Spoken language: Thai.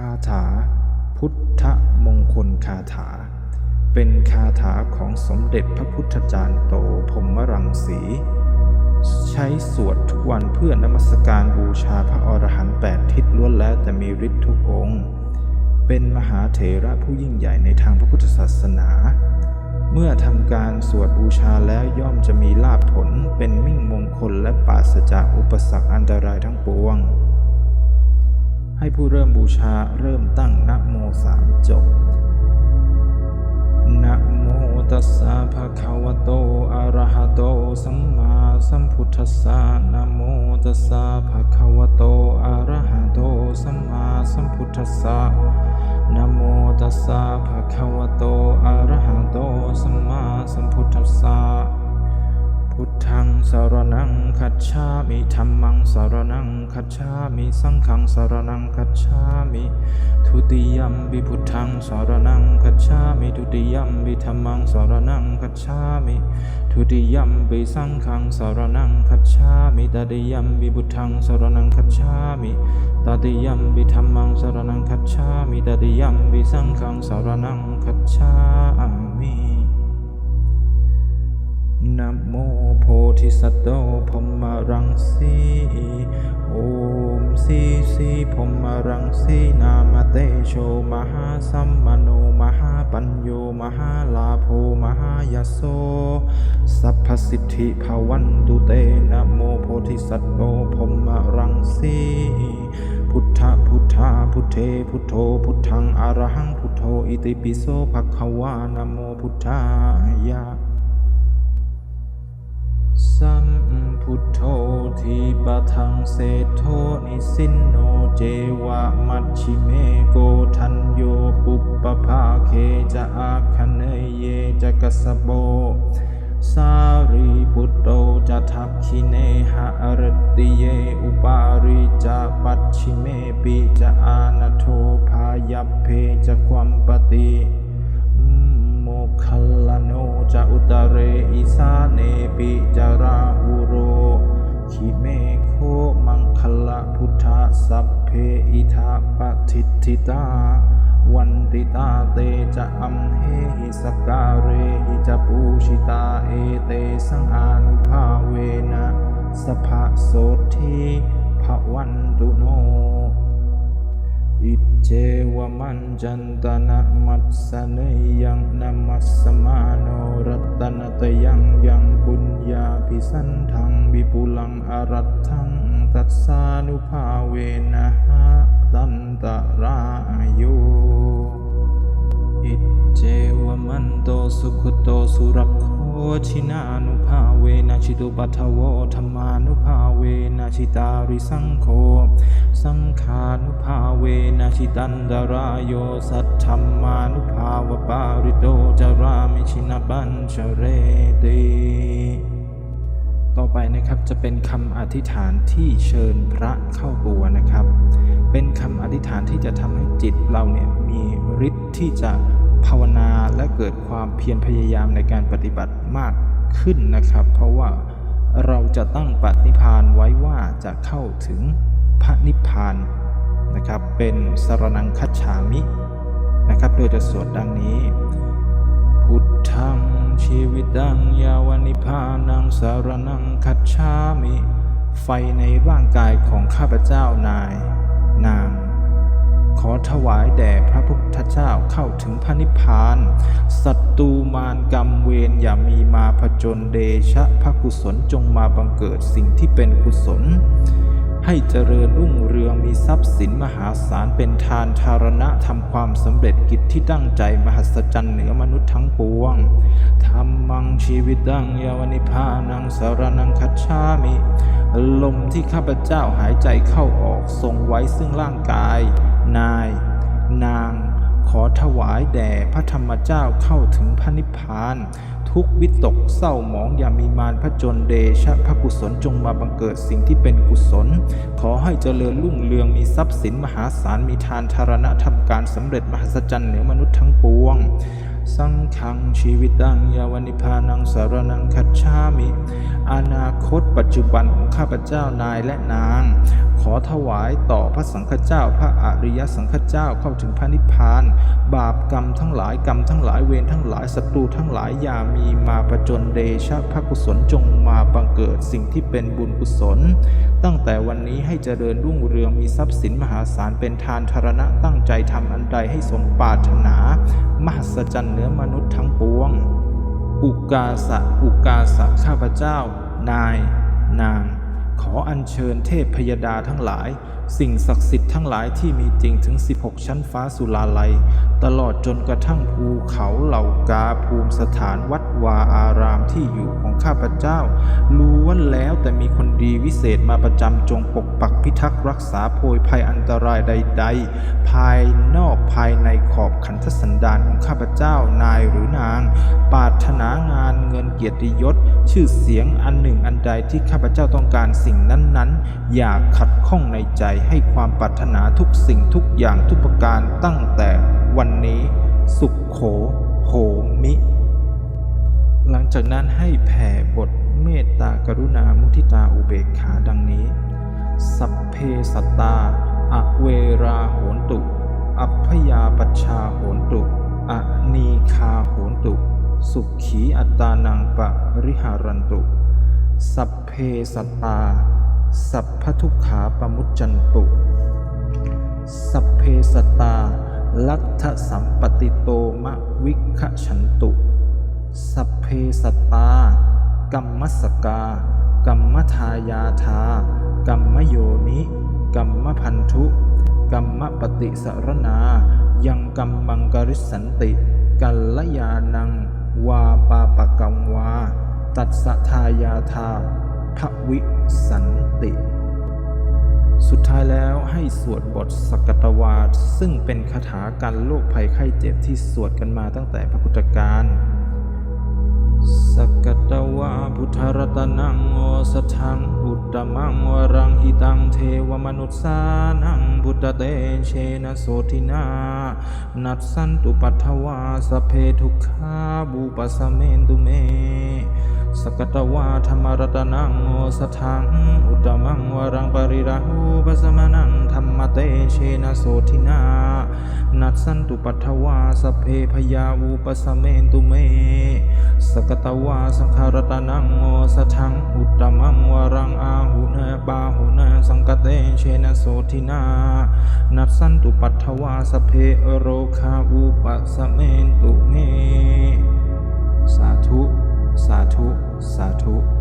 คาถา พุทธมงคลคาถา เป็นคาถาของสมเด็จพระพุทธจารย์โตพรมรังสี ใช้สวดทุกวันเพื่อนมัสการบูชาพระอรหันต์แปดทิศล้วนแล้วแต่มีฤทธิ์ทุกองค์ เป็นมหาเถระผู้ยิ่งใหญ่ในทางพระพุทธศาสนา เมื่อทำการสวดบูชาแล้วย่อมจะมีลาภผลเป็นมิ่งมงคลและปราศจากอุปสรรคอันตรายทั้งปวง ให้ผู้เริ่มบูชาเริ่มตั้งนะโมสามจบนะโมตัสสะภะคะวะโต อะระหะโต สัมมาสัมพุทธัสสะนะโมตัสสะภะคะวะโต อะระหะโต สัมมาสัมพุทธัสสะนะโมตัสสะภะคะวะโต อะระหะโต สัมมาสัมพุทธัสสะ พุทธังสารนังคัจฉามิธัมมังสารนังคัจฉามิสังฆังสารนังคัจฉามิทุติยมปิพุทธังสารนังคัจฉามิทุติยมปิธัมมังสารนังคัจฉามิทุติยมปิสังฆังสารนังคัจฉามิตติยมปิพุทธังสารนังคัจฉามิตติยมปิธัมมังสารนังคัจฉามิตติยมปิสังฆังสารนังคัจฉามิ นะโมโพธิสัตว์โตพรหมรังสีโอมสีสีพรหมรังสีนามเตโชมหาสัมมโนมหาปัญโยมหาลาโภมหายโสสัพพสิทธิภาวันตุเตนะโมโพธิสัตว์โตพรหมรังสีพุทธพุทธาพุทเทพุทโธพุทธังอรหังพุทโธอิติปิโสภะคะวานะโมพุทธายะ สัมพุทโธทีปะทังเศโทนิสินโนเจวะมัชชิเมโกทันโยปุปปภาเคจะอาคันเนยเยจะกสสโบสารีปุตโตจะทักขิเนหะอรติเย อุปาริจะปัชชิเมปิจะอานโทพายัพเพจะความปฏิ โมคคัลลโนจะอุตเรอิสาเนปิจาราหุโรขิเมโคมังคลพุทธสัพเพอิทาปทิฏฐิตา วันติตาเตจะอัมเหหิสการเรหิจะปูชิตาเอเตสังอานุภาเวนะสภะโสที เจวมันจันตนะมัสสเนยังนามัสสมาโนรัตนตยังยังบุญญาภิสันทังบิปุลังอารัตถังตัสสานุภาเวนะหะตันตรายโยอิเจวมันโตสุขโตสุรโคชินานุ เวนะชิตุปัทโวธรรมานุภาเวนะชิตาริสังโฆสังขานุภาเวนะชิตันดารายโยสัทธรรมานุภาวปาริโตจารามิชินบัญชเรติต่อไปนะครับจะเป็นคำอธิษฐานที่เชิญพระเข้าตัวนะครับ เป็นคำอธิษฐานที่จะทำให้จิตเราเนี่ยมีฤทธิ์ที่จะภาวนาและเกิดความเพียรพยายามในการปฏิบัติมาก ขึ้นนะครับ เพราะว่าเราจะตั้งปณิพานไว้ว่าจะเข้าถึงพระนิพพานนะครับ เป็นสรนังคัจฉามินะครับ โดยจะสวดดังนี้ พุทธังชีวิตังยาวนิพานังสารนังคัจฉามิ ไฟในร่างกายของข้าพเจ้านาย อถวายแด่พระพุทธเจ้าเข้าถึงพระนิพพานศัตรูมารกรรมเวรอย่ามีมาผจญเดชะพระกุศลจงมาบังเกิดสิ่งที่เป็นกุศล ให้เจริญรุ่งเรืองมีทรัพย์สินมหาศาลเป็นทานทารณะทำความสำเร็จกิจที่ตั้งใจมหัศจรรย์เหนือมนุษย์ทั้งปวงธรรมังชีวิตดังยาวนิพานังสารนังคัจฉามิลมที่ข้าพเจ้าหายใจเข้าออกทรงไว้ซึ่งร่างกาย นาย นาง ขอถวายแด่พระธรรมเจ้าเข้าถึงพระนิพพาน ทุกวิตกเศร้าหมองอย่ามีมารพระจนเดชะพระกุศลจงมาบังเกิดสิ่งที่เป็นกุศล ขอให้เจริญรุ่งเรืองมีทรัพย์สินมหาศาลมีทานธารณะทำการสำเร็จมหัศจรรย์เหนือมนุษย์ทั้งปวง สังขังชีวิตังยาวนิพานังสารนังคัจฉามิ อนาคตปัจจุบันของข้าพเจ้านายและนาง ขอถวายต่อพระสังฆเจ้า พระอริยสังฆเจ้าเข้าถึงพระนิพพาน บาปกรรมทั้งหลายกรรมทั้งหลายเวรทั้งหลายศัตรูทั้งหลายอย่ามีมาประจนเดชะพระกุศลจงมาบังเกิดสิ่งที่เป็นบุญกุศล ตั้งแต่วันนี้ให้เจริญรุ่งเรืองมีทรัพย์สินมหาศาลเป็นทานธารณะตั้งใจทำอันใดให้สมปรารถนามหัศจรรย์เหนือมนุษย์ทั้งปวง อุกาสะ อุกาสะ ข้าพเจ้า นาย นาง ขออัญเชิญเทพพยดาทั้งหลาย สิ่งศักดิ์สิทธิ์ทั้งหลายที่มีจริงถึง 16 ชั้นฟ้าสุลาลัย ตลอดจนกระทั่งภูเขาเหล่ากาภูมิสถานวัดวาอารามที่อยู่ของข้าพเจ้าล้วนแล้วแต่มีคนดีวิเศษมาประจำจงปกปักพิทักษ์รักษาโพยภัยอันตรายใด ๆ ภายนอกภายในขอบขันธสันดานของข้าพเจ้านายหรือนาง ปาถนางานเงินเกียรติยศ ชื่อเสียงอันหนึ่งอันใดที่ข้าพเจ้าต้องการสิ่งนั้นๆ อย่าขัดข้องในใจให้ความปรารถนาทุกสิ่งทุกอย่างทุกประการตั้งแต่วันนี้ สุขโขโหมิ หลังจากนั้นให้แผ่บทเมตตากรุณามุทิตาอุเบกขาดังนี้ สัพเพสัตตา อเวราโหนตุ อัพยาปัชชาโหนตุอนีคาโหนตุ สุขีอัตานังปะริหารันตุ สัพเพสัตตา สัพพทุกขาปมุจจันตุ สัพเพสัตตา ลัทธสัมปติโตมะวิคฉันตุ สัพเพสัตตากัมมัสกากัมมทายาทากัมมโยนิกัมมพันธุกัมมปฏิสรณา ยังกัมมังกริสันติ กัลลยานัง วาปาปกัมวา ตัดสทายาทาภวิสันติ สุดท้ายแล้วให้สวดบทสกัตวาซึ่งเป็นคาถาการโรคภัยไข้เจ็บที่สวดกันมาตั้งแต่พระพุทธกาล สกตวาพุทธรัตนังโอสทังอุตตมังวรังหิตังเทวมนุษสานังพุทธเตเชนะโสทินานัสสันตุปัทวาสเพทุกขาบูปสเมนตุเม สกตวาธรรมรัตนังโอสทังอุตตมังวรังปริราหูปสมนังธรรมเตเชนะโสทินานัสสันตุปัทวาสเพพยาวูปสเมนตุเม สกตววาสังขารตนังโอสทังอุตตมังวรังอาหุเนบาหุเนสังกเตเชนะโสทินา นัสสันตุปัทถวาสเพโรคาอุปสเมนตุเม สาธุ สาธุ สาธุ